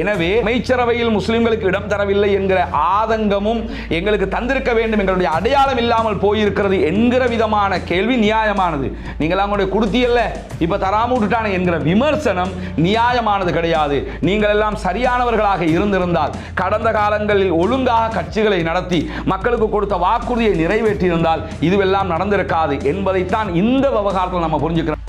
எனவே அமைச்சரவையில் முஸ்லிம்களுக்கு இடம் தரவில்லை என்கிற ஆதங்கமும் எங்களுக்கு தந்திருக்க வேண்டும் எங்களுடைய அடையாளம் இல்லாமல் போயிருக்கிறது என்கிற விதமான கேள்வி நியாயமானது. நீங்கள் அவங்களுடைய கொடுத்தியல்ல இப்போ தராமுட்டுட்டான என்கிற விமர்சனம் நியாயமானது கிடையாது. நீங்கள் எல்லாம் சரியானவர்களாக இருந்திருந்தால் கடந்த காலங்களில் ஒழுங்காக கட்சிகளை நடத்தி மக்களுக்கு கொடுத்த வாக்குறுதியை நிறைவேற்றியிருந்தால் இதுவெல்லாம் நடந்திருக்காது என்பதைத்தான் இந்த விவகாரத்தில் நம்ம புரிஞ்சுக்கிறோம்.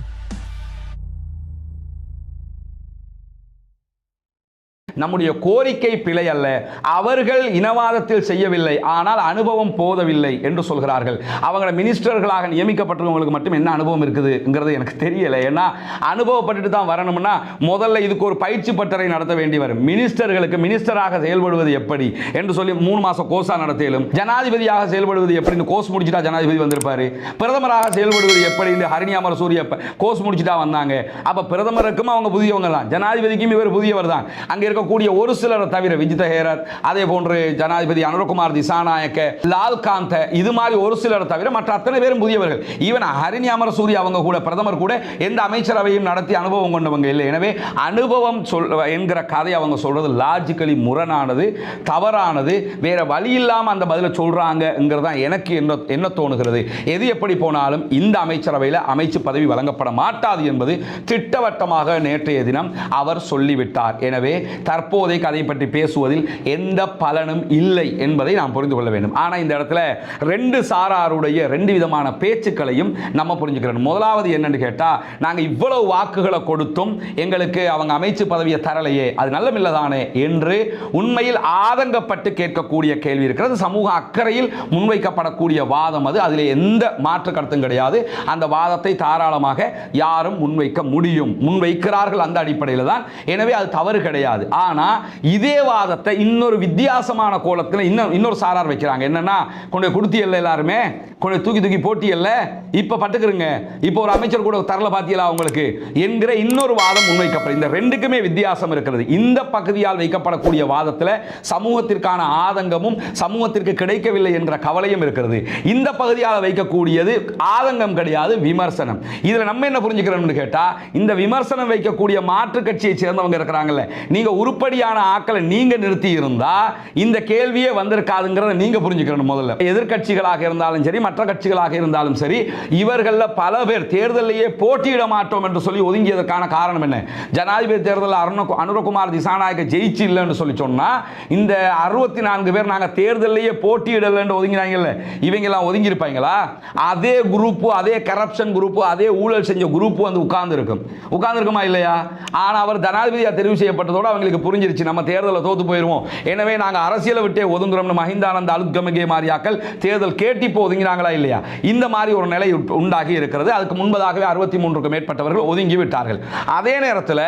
நம்முடைய கோரிக்கை பிழை அல்ல. அவர்கள் இனவாதத்தில் செய்யவில்லை. ஆனால் அனுபவம் போதவில்லை என்று சொல்கிறார்கள். அவங்கள மினிஸ்டர்களாக நியமிக்கப்பட்டவங்களுக்கு மட்டும் என்ன அனுபவம் இருக்குதுங்கிறது எனக்கு தெரியலை. ஏன்னா அனுபவப்பட்டுட்டு தான் வரணும்னா முதல்ல இதுக்கு ஒரு பயிற்சி பட்டறை நடத்த வேண்டி வரும். மினிஸ்டர்களுக்கு மினிஸ்டராக செயல்படுவது எப்படி? என்று சொல்லி மூணு மாசம் கோர்ஸா நடத்திலும் ஜனாதிபதியாக செயல்படுவது எப்படி கோர்ஸ் முடிச்சுட்டா ஜனாதிபதி வந்திருப்பாரு. பிரதமராக செயல்படுவது எப்படி? இந்த ஹரிணி அமர சூரிய கோர்ஸ் முடிச்சுட்டா வந்தாங்க. அப்ப பிரதமருக்கும் அவங்க புதியவங்க தான். ஜனாதிபதிக்கும் இவர் புதியவர் தான். அங்க இருக்கக்கூடிய ஒரு சிலரை தவிர விஜித ஹேரர் அதே போன்று ஜனாதிபதி அனுரகுமார் திசாநாயக்க லால்காந்த இது மாதிரி ஒரு சிலரை தவிர மற்ற அத்தனை பேரும் புதியவர்கள். ஈவன் ஹரிணி அமரசூரி அவங்க கூட பிரதமர் கூட எந்த அமைச்சரவையும் நடத்தி அனுபவம் கொண்டவங்க இல்லை. எனவே அனுபவம் சொல் என்கிற கதை அவங்க சொல்றது லாஜிக்கலி முரணானது தவறானது வேற வழி இல்லாமல் அந்த பதிலை சொல்றாங்கிறது தான் எனக்கு என்ன என்ன தோணுகிறது? எது எப்படி போனாலும் இந்த அமைச்சரவையில் அமைச்சு பதவி வழங்கப்பட மாட்டாது என்பது திட்டவட்டமாக நேற்றைய தினம் அவர் சொல்லிவிட்டார். எனவே தற்போதைய கதை பற்றி பேசுவதில் எந்த பலனும் இல்லை என்பதை நாம் புரிந்து கொள்ள வேண்டும். ஆனால் இந்த இடத்துல ரெண்டு சாராருடைய ரெண்டு விதமான பேச்சுக்களையும் நம்ம புரிஞ்சுக்கிறோம். முதலாவது என்னன்னு கேட்டால் நாங்கள் இவ்வளவு வாக்குகளை கொடுத்தும் எங்களுக்கு அவங்க அமைச்சு பதவியை தரலையே அது நல்லமில்லதானே என்று உண்மையில் ஆதங்கப்பட்டு கேட்கக்கூடிய கேள்வி இருக்கிறது. சமூக அக்கறையில் முன்வைக்கப்படக்கூடிய வாதம் அது. அதில் எந்த மாற்று கருத்தும் கிடையாது. அந்த வாதத்தை தாராளமாக யாரும் முன்வைக்க முடியும். முன்வைக்கிறார்கள் அந்த அடிப்படையில் தான் எனவே அது தவறு கிடையாது. ஆனா இதே வாதத்தை இன்னொரு வித்தியாசமான கோலத்தில் இன்னும் இன்னொரு சாரார் வைக்கிறாங்க. என்னன்னா கொண்டு போய் கொடுத்தியல்ல எல்லாருமே? கொண்டு போய் தூக்கி தூக்கி போட்டியல்ல? இப்ப பட்டுக்கிறங்க இப்போ ஒரு அமைச்சர் கூட தரல பாத்தியலா உங்களுக்கு? என்கிற இன்னொரு வாதம் முன்வைக்கப்படும் இந்த ரெண்டுக்குமே வித்தியாசம் இருக்கிறது. இந்த பகுதியால் வைக்கப்படக்கூடிய வாதத்தில் சமூகத்திற்கான ஆதங்கமும் சமூகத்திற்கு கிடைக்கவில்லை என்ற கவலையும் இருக்கிறது. இந்த பகுதியால் வைக்கக்கூடியது ஆதங்கம் கிடையாது விமர்சனம். இதுல நம்ம என்ன புரிஞ்சுக்கிறோம்னு கேட்டா இந்த விமர்சனம் வைக்கக்கூடிய மாற்று கட்சியை சேர்ந்தவங்க இருக்கிறாங்கல்ல. நீங்க உருப்படியான ஆக்களை நீங்க நிறுத்தி இருந்தா இந்த கேள்வியே வந்திருக்காதுங்கிறத நீங்க புரிஞ்சுக்கணும் முதல்ல. எதிர்க்கட்சிகளாக இருந்தாலும் சரி மற்ற கட்சிகளாக இருந்தாலும் சரி இவர்களில் பல பேர் தேர்தலையே போட்டியிட மாட்டோம் என்று சொல்லி ஒதுங்கியதற்கான காரணம் என்ன? ஜனாதிபதி தேர்தலில் அருண அனுரகுமார் திசாநாயக்க ஜெயிச்சு இல்லைன்னு சொல்லி சொன்னா இந்த அறுபத்தி நான்கு பேர் நாங்கள் தேர்தலையே போட்டியிடலன்னு ஒதுங்கினாங்கல்ல இவங்கெல்லாம் ஒதுங்கியிருப்பாங்களா? அதே குரூப் அதே கரப்ஷன் குரூப் அதே ஊழல் செஞ்ச குரூப் வந்து உட்கார்ந்து இருக்கும் உட்கார்ந்து இருக்குமா இல்லையா? ஆனால் அவர் ஜனாதிபதியாக தெரிவு செய்யப்பட்டதோடு அவங்களுக்கு புரிஞ்சிருச்சு. நம்ம தேர்தலில் தோத்து போயிடுவோம் எனவே நாங்கள் அரசியலை விட்டே ஒதுங்குறோம்னு மஹிந்தானந்த அலுத்கமகே மாரியாக்கள் தேர்தல் கேட்டி இப்போ ஒதுங்கினாங்களா இல்லையா? இந்த மாதிரி ஒரு நிலை உட்- உண்டாகி இருக்கிறது. அதுக்கு முன்பதாகவே அறுபத்தி மூன்றுக்கு மேற்பட்டவர்கள் ஒதுங்கி விட்டார்கள். அதே நேரத்தில்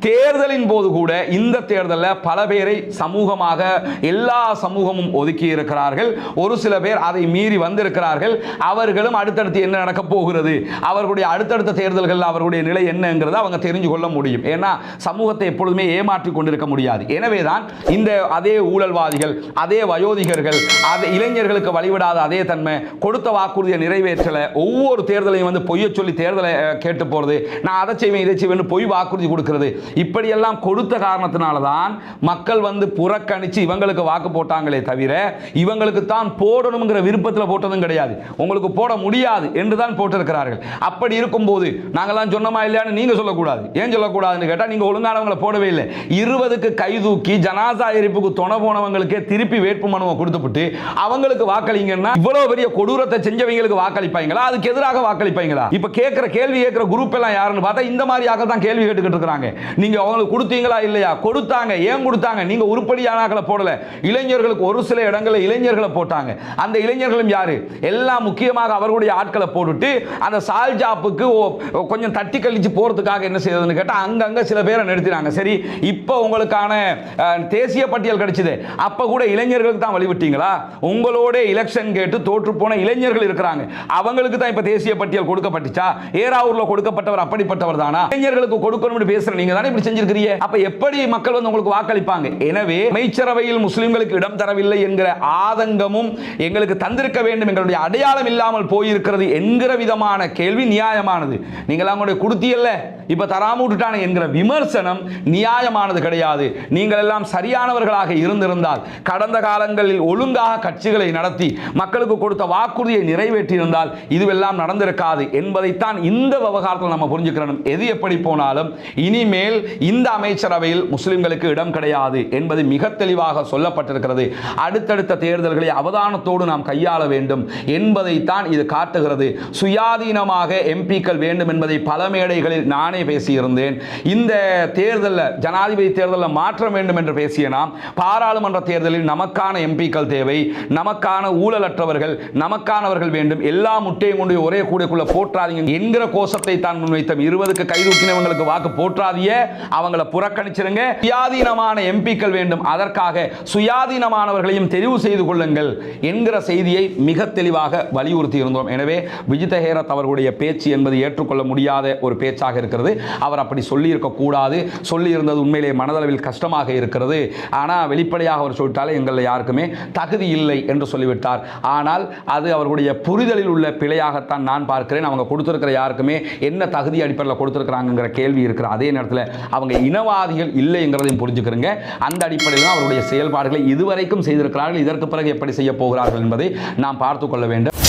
தேர்தலின் போது கூட இந்த தேர்தலில் பல பேரை சமூகமாக எல்லா சமூகமும் ஒதுக்கி இருக்கிறார்கள். ஒரு சில பேர் அதை மீறி வந்திருக்கிறார்கள். அவர்களும் அடுத்தடுத்து என்ன நடக்க போகிறது? அவர்களுடைய அடுத்தடுத்த தேர்தல்கள் அவர்களுடைய நிலை என்னங்கிறத அவங்க தெரிஞ்சு கொள்ள முடியும். ஏன்னா சமூகத்தை எப்பொழுதுமே ஏமாற்றி கொண்டிருக்க முடியாது. எனவே தான் இந்த அதே ஊழல்வாதிகள் அதே வயோதிகர்கள் அதே இளைஞர்களுக்கு வழிவிடாத அதே தன்மை கொடுத்த வாக்குறுதியை நிறைவேற்றலை ஒவ்வொரு தேர்தலையும் வந்து பொய்ய சொல்லி தேர்தலை கேட்டு போகிறது நான் அதை செய்வேன் இதை செய்வேன் பொய் வாக்குறுதி கொடுக்கிறது. இப்படியெல்லாம் கொடுத்த காரணத்தினால தான் மக்கள் வந்து புறக்கணித்து இவங்களுக்கு வாக்கு போட்டாங்களே தவிர இவங்களுக்கு தான் போடணுங்கிற விருப்பத்தில் போட்டதும் கிடையாது. உங்களுக்கு போட முடியாது என்று தான் போட்டிருக்கிறார்கள். அப்படி இருக்கும்போது நாங்கெல்லாம் சொன்னோமா இல்லையான்னு நீங்க சொல்லக்கூடாது. ஏன் சொல்லக்கூடாதுன்னு கேட்டால் நீங்கள் ஒழுங்கானவங்களை போடவே இல்லை. இருபதுக்கு கைதூக்கி ஜனாசா எரிப்புக்கு துணை போனவங்களுக்கே திருப்பி வேட்பு மனுவை கொடுத்துவிட்டு அவங்களுக்கு வாக்களிங்கன்னா இவ்வளவு பெரிய கொடூரத்தை செஞ்சவங்களுக்கு வாக்களிப்பாங்களா? அதுக்கு எதிராக வாக்களிப்பாங்களா? இப்ப கேட்கிற கேள்வி கேட்கிற குரூப் எல்லாம் யாருன்னு பார்த்தா இந்த மாதிரி தான் கேள்வி கேட்டுக்கிட்டு இருக்காங்க நீங்க அவங்களுக்கு கொடுத்தீங்களா இல்லையா? கொடுத்தாங்க. ஏன் கொடுத்தாங்க? நீங்க உருப்படியானாக்களை போடல. இளைஞர்களுக்கு ஒரு சில இடங்களில் இளைஞர்களை போட்டாங்க. அந்த இளைஞர்களும் யாரு? எல்லாம் முக்கியமாக அவர்களுடைய ஆட்களை போட்டுட்டு அந்த சால்ஜாப்புக்கு ஓ- கொஞ்சம் தட்டி கழிச்சு போறதுக்காக என்ன செய்யறதுன்னு கேட்டா அங்கங்க சில பேரை நிறுத்தினாங்க. சரி இப்போ உங்களுக்கான தேசிய பட்டியல் கிடைச்சது. அப்ப கூட இளைஞர்களுக்கு தான் வழிவிட்டீங்களா? உங்களோட எலெக்ஷன் கேட்டு தோற்று போன இளைஞர்கள் இருக்கிறாங்க. அவங்களுக்கு தான் இப்ப தேசிய பட்டியல் கொடுக்கப்பட்டுச்சா? ஏராவூரில் கொடுக்கப்பட்டவர் அப்படிப்பட்டவர் தானா? இளைஞர்களுக்கு கொடுக்கணும்னு பேசுற நீங்க தானே இப்படி செஞ்சிருக்கிறீங்க? அப்ப எப்படி மக்கள் வந்து உங்களுக்கு வாக்களிப்பாங்க? எனவே அமைச்சரவையில் முஸ்லிம்களுக்கு இடம் தரவில்லை என்கிற ஆதங்கமும் எங்களுக்கு தந்திருக்க வேண்டும் எங்களுடைய அடையாளம் இல்லாமல் போயிருக்கிறது என்கிற விதமான கேள்வி நியாயமானது. நீங்கள் அவங்களுடைய கொடுத்தியல்ல. இப்ப தராம விட்டுட்டானே என்கிற விமர்சனம் நியாயமானது கிடையாது. கிடையாது நீங்கள் எல்லாம் சரியானவர்களாக இருந்திருந்தால் கடந்த காலங்களில் ஒழுங்காக கட்சிகளை நடத்தி மக்களுக்கு கொடுத்த வாக்குறுதியை நிறைவேற்றியிருந்தால் இதுவெல்லாம் நடந்திருக்காது என்பதைத்தான் இந்த விவகாரத்தில் நம்ம புரிஞ்சுக்கிறோம் எது எப்படி போனாலும் இனிமேல் இந்த அமைச்சரவையில் முஸ்லிம்களுக்கு இடம் கிடையாது என்பது மிக தெளிவாக சொல்லப்பட்டிருக்கிறது. அடுத்தடுத்த தேர்தல்களை அவதானத்தோடு நாம் கையாள வேண்டும் என்பதைத்தான் இது காட்டுகிறது. சுயாதீனமாக எம்பிக்கள் வேண்டும் என்பதை பல மேடைகளில் நானே பேசியிருந்தேன். இந்த தேர்தலில் ஜனாதிபதி தேர்தல் தேர்தலில் மாற்றம் வேண்டும் என்று பேசிய நாம் பாராளுமன்ற தேர்தலில் நமக்கான எம்பிக்கள் தேவை நமக்கான ஊழலற்றவர்கள் நமக்கானவர்கள் வேண்டும். எல்லா முட்டையும் கொண்டு ஒரே கூடைக்குள்ள போற்றாதீங்க. என்கிற கோஷத்தை தான் முன்வைத்தோம். இருபதுக்கு கைதூக்கினவங்களுக்கு வாக்கு போற்றாதிய அவங்கள புறக்கணிச்சிருங்க. சுயாதீனமான எம்பிக்கள் வேண்டும். அதற்காக சுயாதீனமானவர்களையும் தெரிவு செய்து கொள்ளுங்கள் என்கிற செய்தியை மிக தெளிவாக வலியுறுத்தி இருந்தோம். எனவே விஜித ஹேரத் அவர்களுடைய பேச்சு என்பது ஏற்றுக்கொள்ள முடியாத ஒரு பேச்சாக இருக்கிறது. அவர் அப்படி சொல்லியிருக்க கூடாது சொல்லியிருந்தது உண்மையிலே ஓரளவில் கஷ்டமாக இருக்கிறது. ஆனால் வெளிப்படையாக அவர் சொல்லிட்டாலே எங்களில் யாருக்குமே தகுதி இல்லை என்று சொல்லிவிட்டார். ஆனால் அது அவர்களுடைய புரிதலில் உள்ள பிழையாகத்தான் நான் பார்க்கிறேன். அவங்க கொடுத்துருக்கிற யாருக்குமே என்ன தகுதி அடிப்படையில் கொடுத்துருக்குறாங்கிற கேள்வி இருக்கிற அதே நேரத்தில் அவங்க இனவாதிகள் இல்லைங்கிறதையும் புரிஞ்சுக்கிறங்க. அந்த அடிப்படையில் தான் அவருடைய செயல்பாடுகளை இதுவரைக்கும் செய்திருக்கிறார்கள். இதற்கு பிறகு எப்படி செய்ய போகிறார்கள் என்பதை நாம் பார்த்து கொள்ள வேண்டும்.